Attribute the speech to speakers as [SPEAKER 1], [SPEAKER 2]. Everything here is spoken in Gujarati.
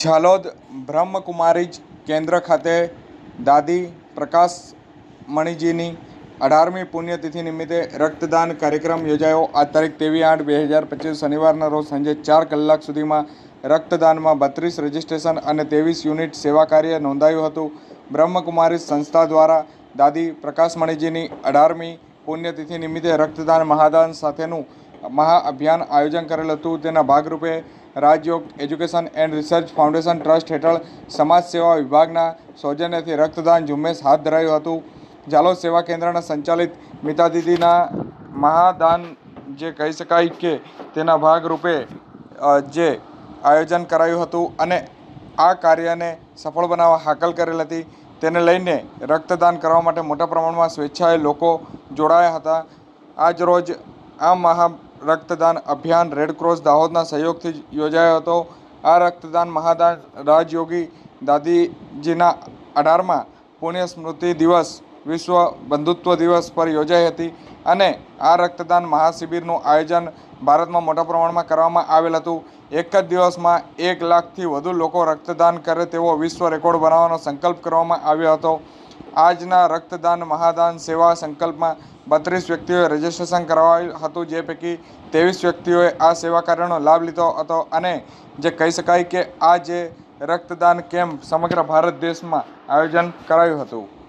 [SPEAKER 1] ઝાલોદ બ્રહ્મકુમારીજ કેન્દ્ર ખાતે દાદી પ્રકાશ મણીજીની અઢારમી પુણ્યતિથિ નિમિત્તે રક્તદાન કાર્યક્રમ યોજાયો. આ તારીખ ત્રેવીસ આઠ બે હજાર પચીસ શનિવારના રોજ સાંજે ચાર કલાક સુધીમાં રક્તદાનમાં બત્રીસ રજિસ્ટ્રેશન અને ત્રેવીસ યુનિટ સેવા કાર્ય નોંધાયું હતું. બ્રહ્મકુમારી સંસ્થા દ્વારા દાદી પ્રકાશ મણીજીની અઢારમી પુણ્યતિથિ નિમિત્તે રક્તદાન મહાદાન સાથેનું મહાઅભિયાન આયોજન કરેલ હતું. તેના ભાગરૂપે Rajyoga education and research foundation trust હેઠળ સમાજ સેવા વિભાગના સૌજન્યથી રક્તદાન ઝુંબેશ હાથ ધરાયું હતું. જાલોદ સેવા કેન્દ્રના સંચાલિત મિતાદીદીના મહાદાન જે કહી શકાય કે તેના ભાગરૂપે જે આયોજન કરાયું હતું અને આ કાર્યને સફળ બનાવવા હાકલ કરેલ હતી. તેને લઈને રક્તદાન કરવા માટે મોટા પ્રમાણમાં સ્વેચ્છાએ લોકો જોડાયા હતા. આજ રોજ આ મહા રક્તદાન અભિયાન રેડક્રોસ દાહોદના સહયોગથી યોજાયો હતો. આ રક્તદાન મહાદાન રાજયોગી દાદીજીના અઢારમાં પુણ્ય સ્મૃતિ દિવસ, વિશ્વ બંધુત્વ દિવસ પર યોજાઈ હતી અને આ રક્તદાન મહાશિબિરનું આયોજન ભારતમાં મોટા પ્રમાણમાં કરવામાં આવેલ હતું. એક જ દિવસમાં એક લાખથી વધુ લોકો રક્તદાન કરે તેવો વિશ્વ રેકોર્ડ બનાવવાનો સંકલ્પ કરવામાં આવ્યો હતો. આજના રક્તદાન મહાદાન સેવા સંકલ્પમાં બત્રીસ વ્યક્તિઓએ રજીસ્ટ્રેશન કરાવ્યું હતું, જે પૈકી ત્રેવીસ વ્યક્તિઓએ આ સેવા કાર્યનો લાભ લીધો હતો અને જે કહી શકાય કે આ જે રક્તદાન કેમ્પ સમગ્ર ભારત દેશમાં આયોજન કરાયું હતું.